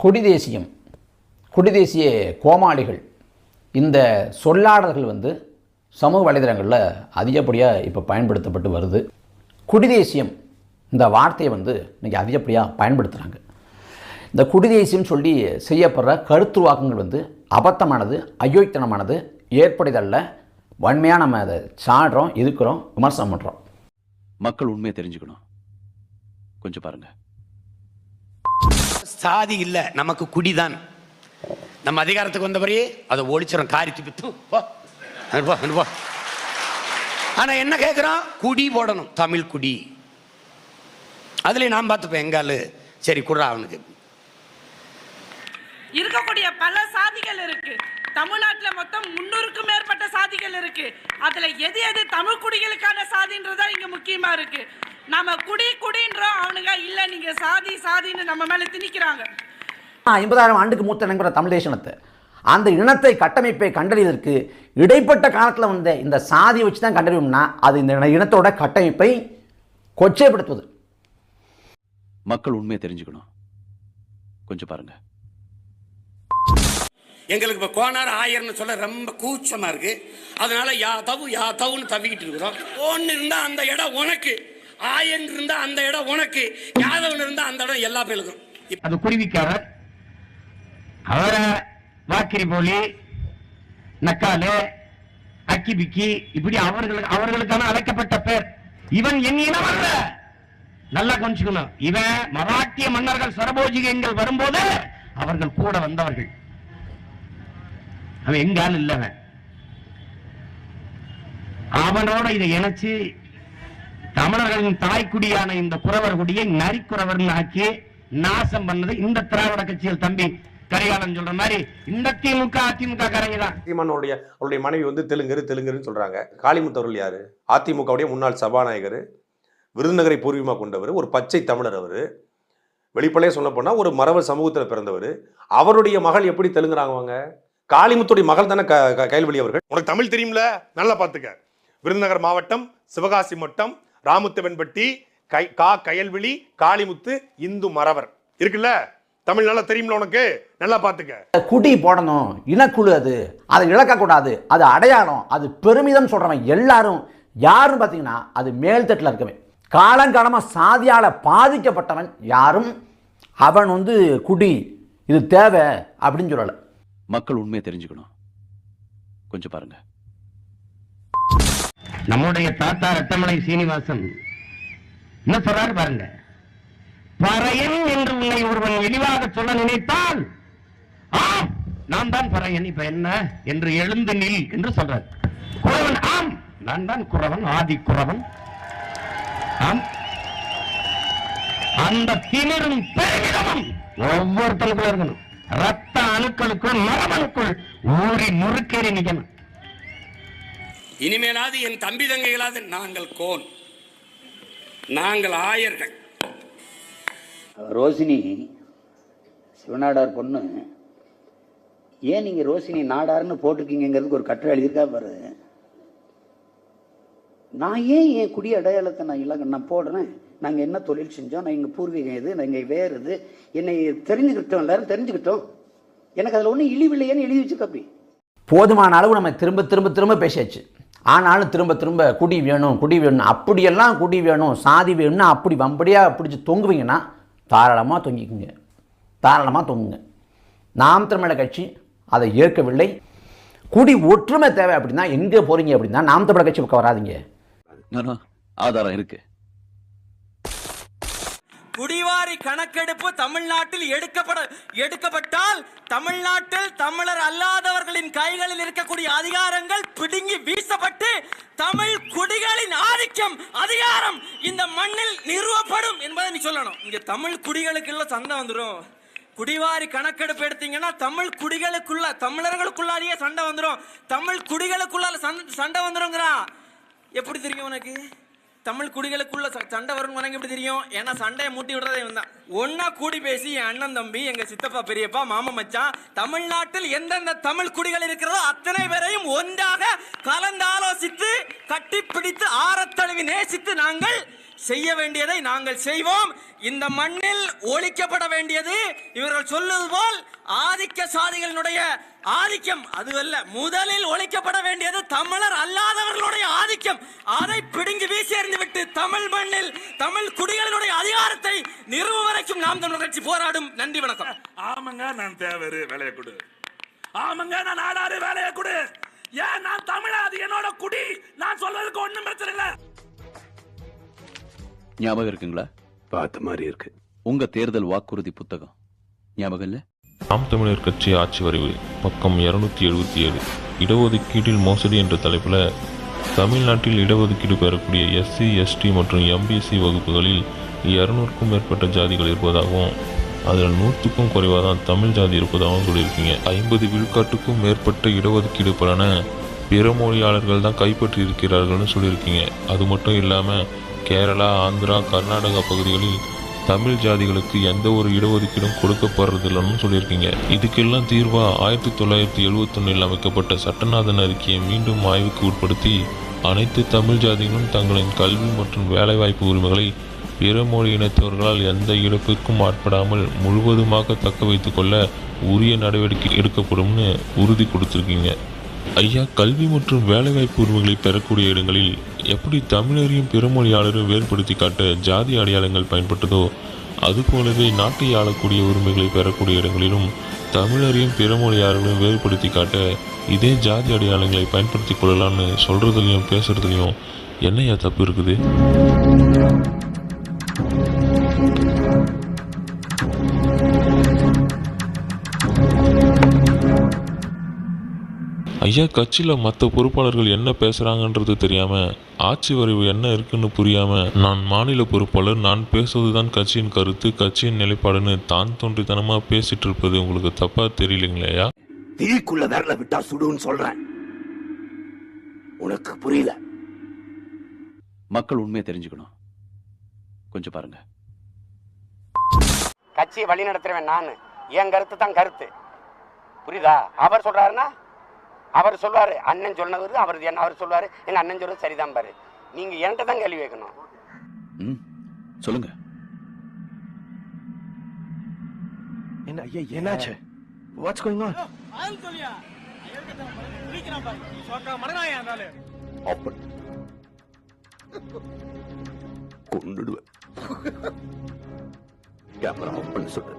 குடிதேசியம் குடிதேசிய கோமாளிகள் இந்த சொல்லாடல்கள் வந்து சமூக வலைதளங்களில் அதிகப்படியாக இப்போ பயன்படுத்தப்பட்டு வருது. குடிதேசியம் இந்த வார்த்தையை வந்து இன்றைக்கி அதிகப்படியாக பயன்படுத்துகிறாங்க இந்த குடிதேசியம் சொல்லி செய்யப்படுற கருத்துருவாக்கங்கள் வந்து அபத்தமானது அயோக்கியத்தனமானது ஏற்படுதல்ல வன்மையாக நம்ம அதை சாடுறோம் எதுக்குறோம் விமர்சனம் பண்ணுறோம் மக்கள் உண்மையை தெரிஞ்சுக்கணும். கொஞ்சம் பாருங்கள் சாதி இல்ல. நமக்கு குடிதான். நம்ம அதிகாரத்துக்கு வந்தவரையே அதை ஒழிச்சிடும் காரி துப்பித்து ஆனால் ஆனா என்ன கேட்குறோம் குடி போடணும். தமிழ் குடி. அதுல நான் பார்த்துப்பேன் எங்காலு சரி குடுறா அவனுக்கு. இருக்கக்கூடிய பல சாதிகள் இருக்கு. தமிழ்நாட்டுல மொத்தம் முன்னூறுக்கும் மேற்பட்ட சாதிகள் இருக்கு. அதுல எது எது தமிழ் குடிகளுக்கான சாதின்றதா இங்க முக்கியமா இருக்கு. நாம குடி குடின்றோம். அவனுங்க இல்ல நீங்க சாதி சாதின்னு நம்ம மேல திணிக்கிறாங்க. ஐம்பதாயிரம் ஆண்டுக்கு மூத்த இனங்கிற தமிழ் தேசனத்தை. அந்த இனத்தை கட்டமைப்பை கண்டறிவதற்கு இடைப்பட்ட காலத்தில் வந்த இந்த சாதியை வச்சு தான் கண்டறிவோம்னா அது இந்த இனத்தோட கட்டமைப்பை கொச்சைப்படுத்துவது மக்கள் உண்மையை தெரிஞ்சுக்கணும். கொஞ்சம் பாருங்க. எங்களுக்கு இப்போ கோனார் ஆயிரம்னு சொல்ல ரொம்ப கூச்சமா இருக்கு. அதனால யா தவு யா தவுன்னு தவிக்கிட்டு இருக்கிறோம். ஒன்று இருந்தா அந்த இடம் உனக்கு. ஆயன் இருந்தா அந்த இடம் உனக்கு யாதவன் இருந்தா அந்த இடம் எல்லா பேருக்கும். அது குருவிக்காரர். அவரை வாக்கிரி போலி நக்காலு அக்கி பிக்கி இப்படி அவர்களுக்கு அவர்களுக்கான அழைக்கப்பட்ட பேர். இவன் என் இனம் அல்ல நல்லா கொஞ்சிக்கணும் இவன் மராட்டிய மன்னர்கள் சரபோஜிகங்கள் வரும்போது அவர்கள் கூட வந்தவர்கள். அவன் எங்காலும் இல்லவன் இல்ல அவன். அவனோட இதை இணைச்சு தமிழர்களின் தாய்க்குடியான இந்த குறவர் குடியை நரிக்குறவர்னு ஆக்கி நாசம் பண்ணது இந்த திராவிட கட்சிகள் தம்பி கரிகாலன் சொல்ற மாதிரி இந்த திமுக அதிமுக காரங்க தான். சீமானோடைய அவருடைய மனைவி வந்து தெலுங்கரு தெலுங்கருன்னு சொல்றாங்க. காளிமுத்து அவர்கள் யாரு? அதிமுகவுடைய முன்னாள் சபாநாயகர் விருதுநகரை பூர்வீகமாக கொண்டவர் ஒரு பச்சை தமிழர் அவர். வெளிப்படையே சொல்ல போனா ஒரு மரவர் சமூகத்தில் பிறந்தவர். அவருடைய மகள் எப்படி தெலுங்குறாங்க அவங்க காளிமுத்துடைய மகள் தானே க க- கயல்வெளி அவர்கள்? உனக்கு தமிழ் தெரியும்ல? நல்லா பார்த்துக்க. விருதுநகர் மாவட்டம் சிவகாசி மட்டம் ராமுத்தவன்பட்டி கை கா கயல்விழி காளிமுத்து இந்து மறவர். இருக்குல்ல? தமிழ் நல்லா தெரியும்ல உனக்கு? நல்லா பார்த்துக்க குடி போடணும். இனக்குழு அது. அதை இழக்கக்கூடாது. அது அடையாளம். அது பெருமிதம் சொல்கிறவன் எல்லாரும். யாரும் பார்த்தீங்கன்னா அது மேல்தட்டில் இருக்கவன். காலங்காலமாக சாதியால் பாதிக்கப்பட்டவன் யாரும். அவன் வந்து குடி. இது தேவை அப்படின்னு சொல்லலை. மக்கள் உண்மையை தெரிஞ்சுக்கணும். கொஞ்சம் பாருங்க. நம்முடைய தாத்தா ரத்தமலை சீனிவாசன். என்ன சொல்றாரு பாருங்க. பறையன் என்று உன்னை ஒருவன் இழிவாக சொல்ல நினைத்தால் ஆம் நான் தான் பறையன். இப்ப என்ன? என்று எழுந்து நில் என்று சொல்றார். குறவன் ஆம் நான் தான் குறவன் ஆதி குறவன். ஆம். அந்த திமிரும் பெருமிதமும் ஒவ்வொருத்தருக்குள்ள இருக்கணும். ரத்த அணுக்களுக்குள் மரபணுக்குள் ஊறி முறுக்கேறி நிக்கணும். இனிமேலாவது என் தம்பி தங்கைகளாவது நாங்கள் கோன் நாங்கள் ஆயர்கள். ரோசினி சிவநாடார் பொண்ணு ஏன் நீங்க ரோசினி நாடார்னு போட்டிருக்கீங்கிறதுக்கு ஒரு கட்டுரை எழுதியிருக்கா பாரு. நான் ஏன் என் குடி அடையாளத்தை நான் இலக்க நான் போடுறேன்? நாங்கள் என்ன தொழில் செஞ்சோம்? நான் எங்கள் பூர்வீகம் இது நாங்கள் வேறு இது என்னை தெரிஞ்சுக்கிட்டோம் எல்லாரும் தெரிஞ்சுக்கிட்டோம். எனக்கு அதில் ஒன்றும் இழிவில்லையேன்னு எழுதி வச்சுக்க அப்படி. போதுமான அளவு நம்ம திரும்ப திரும்ப திரும்ப பேசியாச்சு. ஆனாலும் திரும்ப திரும்ப குடி வேணும் குடி வேணும் அப்படியெல்லாம் குடி வேணும் சாதி வேணும்னா அப்படி வம்படியாக பிடிச்சி தொங்குவீங்கன்னா தாராளமாக தொங்கிக்குங்க. தாராளமாக தொங்குங்க. நாம் தமிழக கட்சி அதை ஏற்கவில்லை. குடி ஒற்றுமை தேவை அப்படின்னா எங்கே போகிறீங்க அப்படின்னா நாம் தமிழக கட்சி பக்கம் வராதீங்க ஆதாரம் இருக்குது குடிவாரி கணக்கெடுப்பு தமிழ்நாட்டில் எடுக்கப்பட எடுக்கப்பட்டால் தமிழ்நாட்டில் தமிழர் அல்லாதவர்களின் கைகளில் இருக்கக்கூடிய அதிகாரங்கள் பிடுங்கி வீசப்பட்டு தமிழ் குடிகளின் ஆதிக்கம் அதிகாரம் இந்த மண்ணில் நிறுவப்படும் என்பதை நீ சொல்லணும். இங்க தமிழ் குடிகளுக்குள்ள சண்டை வந்துடும் குடிவாரி கணக்கெடுப்பு எடுத்தீங்கன்னா தமிழ் குடிகளுக்குள்ள தமிழர்களுக்குள்ளாலேயே சண்டை வந்துடும் தமிழ் குடிகளுக்குள்ள சண்டை சண்டை வந்துருங்கிறா. எப்படி தெரியும் உனக்கு? தமிழ் குடிகளுக்குள்ள ச- சண்டை வரும் உனக்கு எப்படி தெரியும்? ஏன்னா சண்டையை மூட்டி விடுறதே இவன் தான். ஒன்னா கூடி பேசி என் அண்ணன் தம்பி எங்க சித்தப்பா பெரியப்பா மாமா மச்சான் தமிழ்நாட்டில் எந்தெந்த தமிழ் குடிகள் இருக்கிறதோ அத்தனை பேரையும் ஒன்றாக கலந்து ஆலோசித்து கட்டிப்பிடித்து ஆரத்தழுவி நேசித்து நாங்கள் செய்ய வேண்டியதை நாங்கள் செய்வோம். இந்த மண்ணில் ஒழிக்கப்பட வேண்டியது இவர்கள் சொல்லுவது போல் ஆதிக்க சாதிகளினுடைய ஆதிக்கம். அதுவல்ல முதலில் ஒழிக்கப்பட வேண்டியது தமிழர் அல்ல. ஆதிக்கம். அதை பிடுங்கி வீசி எறிந்துவிட்டு தமிழ் மண்ணில் தமிழ் குடிகளினுடைய அதிகாரத்தை நிறுவும் வரைக்கும் நாம் தமிழர் கட்சி போராடும். நன்றி வணக்கம். ஆமாங்க நான் தேவரு வேலையை கொடு. ஆமாங்க நான் நாடாரு வேலையை கொடு. ஏன் நான் தமிழா அது என்னோட குடி? நான் சொல்றதுக்கு ஒண்ணும் பிரச்சனை இல்ல. ஞாபகம் இருக்குங்களா? பார்த்த மாதிரி இருக்கு. உங்க தேர்தல் வாக்குறுதி புத்தகம். ஞாபகம் இல்ல? நாம் தமிழர் கட்சி ஆட்சி வரைவு பக்கம் இருநூத்தி எழுபத்தி ஏழு. இடஒதுக்கீட்டில் மோசடி என்ற தலைப்பில் தமிழ்நாட்டில் இடஒதுக்கீடு பெறக்கூடிய எஸ்சி எஸ்டி மற்றும் எம்பிசி வகுப்புகளில் இருநூறுக்கும் மேற்பட்ட ஜாதிகள் இருப்பதாகவும் அதில் நூற்றுக்கும் குறைவாக தான் தமிழ் ஜாதி இருப்பதாகவும் சொல்லியிருக்கீங்க. ஐம்பது விழுக்காட்டுக்கும் மேற்பட்ட இடஒதுக்கீடு பலன பிற மொழியாளர்கள் தான் கைப்பற்றி இருக்கிறார்கள்னு சொல்லியிருக்கீங்க. அது மட்டும் இல்லாமல் கேரளா ஆந்திரா கர்நாடகா பகுதிகளில் தமிழ் ஜாதிகளுக்கு எந்த ஒரு இடஒதுக்கீடும் கொடுக்கப்படுறதில்லைன்னு சொல்லியிருக்கீங்க. இதுக்கெல்லாம் தீர்வாக ஆயிரத்தி தொள்ளாயிரத்தி எழுபத்தொன்னில் அமைக்கப்பட்ட சட்டநாதன் அறிக்கையை மீண்டும் ஆய்வுக்கு உட்படுத்தி அனைத்து தமிழ் ஜாதிகளும் தங்களின் கல்வி மற்றும் வேலைவாய்ப்பு உரிமைகளை பிற மொழி இனத்தவர்களால் எந்த இழப்புக்கும் ஆட்படாமல் முழுவதுமாக தக்க வைத்துக்கொள்ள உரிய நடவடிக்கை எடுக்கப்படும்னு உறுதி கொடுத்துருக்கீங்க. ஐயா கல்வி மற்றும் வேலைவாய்ப்பு உரிமைகளை பெறக்கூடிய இடங்களில் எப்படி தமிழரையும் பிறமொழியாளரும் வேறுபடுத்தி காட்ட ஜாதி அடையாளங்கள் பயன்பட்டதோ அதுபோலவே நாட்டை ஆளக்கூடிய உரிமைகளை பெறக்கூடிய இடங்களிலும் தமிழரையும் பிறமொழியாளர்களையும் வேறுபடுத்தி காட்ட இதே ஜாதி அடையாளங்களை பயன்படுத்தி கொள்ளலாம்னு சொல்கிறதுலையும் பேசுகிறதுலையும் என்னையா தப்பு இருக்குது? ஐயா கட்சியில் மற்ற பொறுப்பாளர்கள் என்ன பேசுகிறாங்கன்றது தெரியாமல் ஆட்சி வரைவு என்ன இருக்குன்னு புரியாமல் நான் மாநில பொறுப்பாளர் நான் பேசுவதுதான் கட்சியின் கருத்து கட்சியின் நிலைப்பாடுன்னு தான் தோன்றித்தனமாக பேசிட்டு இருப்பது உங்களுக்கு தப்பாக தெரியலைங்களேயா தீக்குள்ள விரல விட்டா சுடுன்னு சொல்றேன். உனக்கு புரியல. மக்கள் உண்மையை தெரிஞ்சுக்கணும். கொஞ்சம் பாருங்க. கட்சியை வழி நடத்துறவன் நான். என் கருத்து தான் கருத்து. புரியுதா? அவர் சொல்றாருன்னா அவர் சொல்வாரு அண்ணன் சொன்னவர் அவர் என்ன அவர் சொல்வாரு எங்க அண்ணன் சொல்றது சரிதான் பாரு. நீங்க என்கிட்ட தான் கேள்வி கேட்கணும். ம் சொல்லுங்க. என்ன ஐயா என்னாச்சு? வாட்ஸ் கோயிங் ஆன் கொண்டுடுவேன். கேமரா ஆஃப் பண்ண சொல்லு